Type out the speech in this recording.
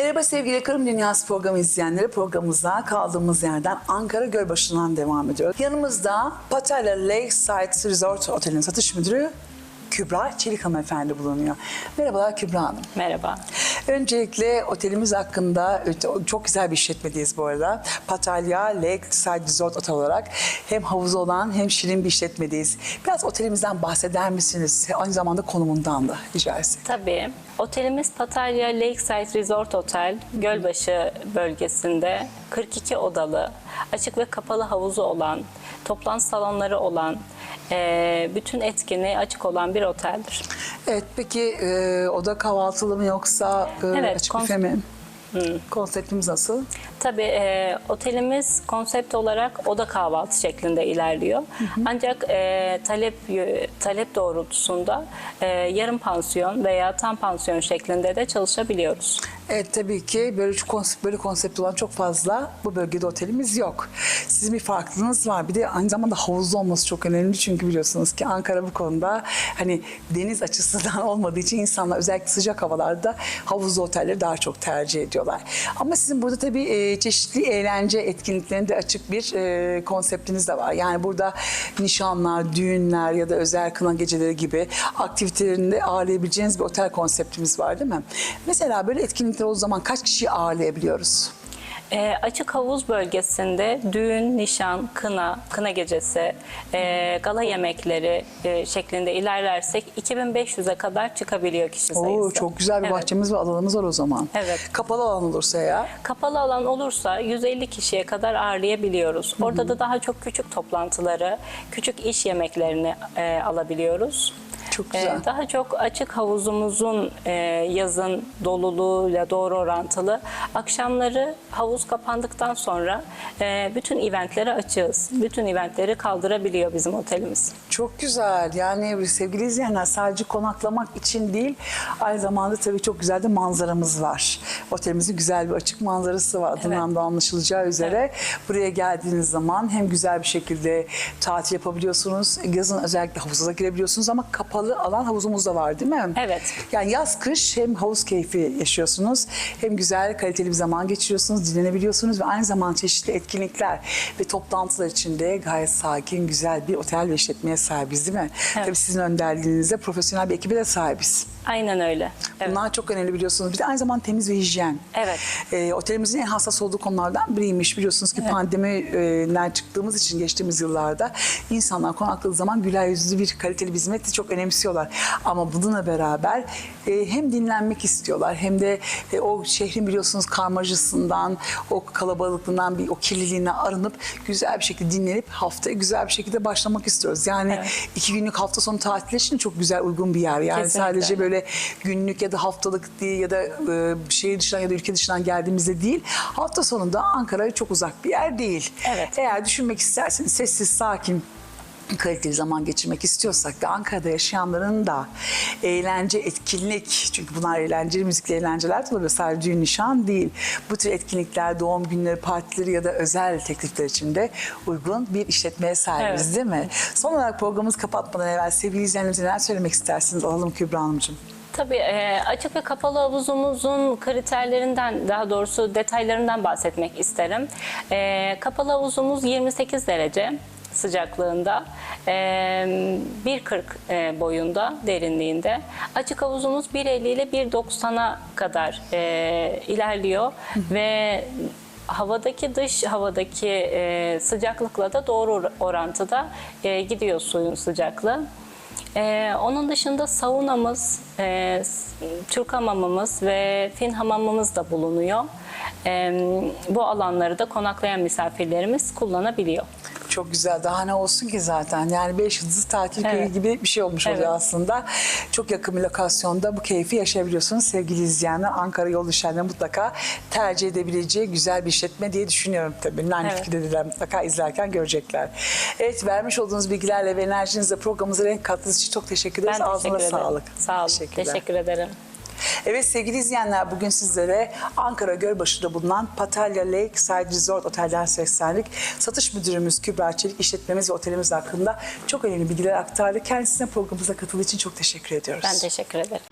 Merhaba sevgili Kırım Dünyası programı izleyenleri. Programımıza kaldığımız yerden Ankara Gölbaşı'ndan devam ediyoruz. Yanımızda Pattaya Lakeside Resort Oteli'nin satış müdürü Kübra Çelik hanımefendi bulunuyor. Merhabalar Kübra Hanım. Merhaba. Öncelikle otelimiz hakkında çok güzel bir işletmedeyiz bu arada. Pattaya Lakeside Resort Otel olarak hem havuzu olan hem şirin bir işletmedeyiz. Biraz otelimizden bahseder misiniz? Aynı zamanda konumundan da rica etsek. Tabii. Otelimiz Pattaya Lakeside Resort Otel, Gölbaşı bölgesinde 42 odalı, açık ve kapalı havuzu olan, toplantı salonları olan, eee, bütün etkinliği açık olan bir oteldir. Evet peki e, oda kahvaltılı mı yoksa e, Evet, açık büfe mi? Konseptimiz nasıl? Tabii e, otelimiz konsept olarak oda kahvaltı şeklinde ilerliyor. Ancak e, talep talep doğrultusunda e, yarım pansiyon veya tam pansiyon şeklinde de çalışabiliyoruz. Evet tabii ki böyle konsept, böyle konsept olan çok fazla bu bölgede otelimiz yok. Sizin bir farklılığınız var. Bir de aynı zamanda havuzlu olması çok önemli çünkü biliyorsunuz ki Ankara bu konuda hani deniz açısından olmadığı için insanlar özellikle sıcak havalarda havuzlu otelleri daha çok tercih ediyorlar. Ama sizin burada tabii e, çeşitli eğlence etkinliklerinde açık bir e, konseptiniz de var. Yani burada nişanlar, düğünler ya da özel kına geceleri gibi aktivitelerinde ağırlayabileceğiniz bir otel konseptimiz var değil mi? Mesela böyle etkinlikler o zaman kaç kişi ağırlayabiliyoruz? E, açık havuz bölgesinde düğün, nişan, kına, kına gecesi, e, gala yemekleri e, şeklinde ilerlersek 2500'e kadar çıkabiliyor kişi sayısı. Oo, çok güzel bir Evet. bahçemiz ve alanımız var o zaman. Evet. Kapalı alan olursa ya. Kapalı alan olursa 150 kişiye kadar ağırlayabiliyoruz. Orada da daha çok küçük toplantıları, küçük iş yemeklerini e, alabiliyoruz. Çok E, güzel. daha çok açık havuzumuzun e, yazın doluluğuyla doğru orantılı. Akşamları havuz kapandıktan sonra e, bütün eventleri açığız. Bütün eventleri kaldırabiliyor bizim otelimiz. Çok güzel. Yani sevgili izleyenler sadece konaklamak için değil, aynı zamanda tabii çok güzel de manzaramız var. Otelimizin güzel bir açık manzarası var. Adından da anlaşılacağı üzere. Buraya geldiğiniz zaman hem güzel bir şekilde tatil yapabiliyorsunuz. Yazın özellikle havuza girebiliyorsunuz ama kapalı alan havuzumuz da var değil mi? Evet. Yani yaz kış hem havuz keyfi yaşıyorsunuz hem güzel kaliteli bir zaman geçiriyorsunuz, dinlenebiliyorsunuz ve aynı zamanda çeşitli etkinlikler ve toplantılar içinde gayet sakin, güzel bir otel ve işletmeye sahibiz değil mi? Evet. Tabii sizin önderliğinizde profesyonel bir ekibe de sahibiz. Aynen öyle. Evet. Bunlar çok önemli biliyorsunuz. Bir de aynı zamanda temiz ve hijyen. Evet. Ee, otelimizin en hassas olduğu konulardan biriymiş. Biliyorsunuz ki pandemiden çıktığımız için geçtiğimiz yıllarda insanlar konakladığı zaman güler yüzlü bir kaliteli bir hizmeti çok önemsiyorlar. Ama bununla beraber e, hem dinlenmek istiyorlar hem de e, o şehrin biliyorsunuz karmacasından, o kalabalıklığından, bir o kirliliğinden arınıp güzel bir şekilde dinlenip haftaya güzel bir şekilde başlamak istiyoruz. Yani Evet. iki günlük hafta sonu tatili için çok güzel uygun bir yer. Yani Kesinlikle. sadece böyle günlük ya da haftalık değil ya da e, şehir dışından ya da ülke dışından geldiğimizde değil. Hafta sonunda Ankara'ya çok uzak bir yer değil. Evet. Eğer düşünmek isterseniz sessiz, sakin kaliteli zaman geçirmek istiyorsak da Ankara'da yaşayanların da eğlence, etkinlik çünkü bunlar eğlenceli müzikli eğlenceler de olabilir. Sadece düğün, nişan değil. Bu tür etkinlikler, doğum günleri, partileri ya da özel teklifler için de uygun bir işletmeye sahibiz Evet. değil mi? Son olarak programımızı kapatmadan evvel sevgili izleyenlerimize neler söylemek istersiniz? Alalım Kübra Hanımcığım. Tabii e, açık ve kapalı havuzumuzun kriterlerinden daha doğrusu detaylarından bahsetmek isterim. E, kapalı havuzumuz 28 derece sıcaklığında, e, 1.40 e, boyunda, derinliğinde. Açık havuzumuz 1.50 ile 1.90'a kadar e, ilerliyor ve havadaki dış havadaki e, sıcaklıkla da doğru orantıda e, gidiyor suyun sıcaklığı. Ee, onun dışında saunamız, e, Türk hamamımız ve Fin hamamımız da bulunuyor. Ee, bu alanları da konaklayan misafirlerimiz kullanabiliyor. Çok güzel. Daha ne olsun ki zaten. Yani beş yıldızlı tatil köyü Evet. gibi bir şey olmuş Evet. oluyor aslında. Çok yakın bir lokasyonda bu keyfi yaşayabiliyorsunuz. Sevgili izleyenler Ankara yol düşenler mutlaka tercih edebileceği güzel bir işletme diye düşünüyorum tabii. Aynı Evet. dediler mutlaka izlerken görecekler. Evet vermiş olduğunuz bilgilerle ve enerjinizle programımıza renk kattığınız için çok teşekkür ederiz. Ben Ağzına teşekkür ederim. sağlık. Sağ olun. Teşekkür ederim. Evet sevgili izleyenler bugün sizlere Ankara Gölbaşı'da bulunan Patalya Lakeside Resort Otel'den seslendik. Satış müdürümüz Kübra Çelik işletmemiz ve otelimiz hakkında çok önemli bilgiler aktardı. Kendisine programımıza katıldığı için çok teşekkür ediyoruz. Ben teşekkür ederim.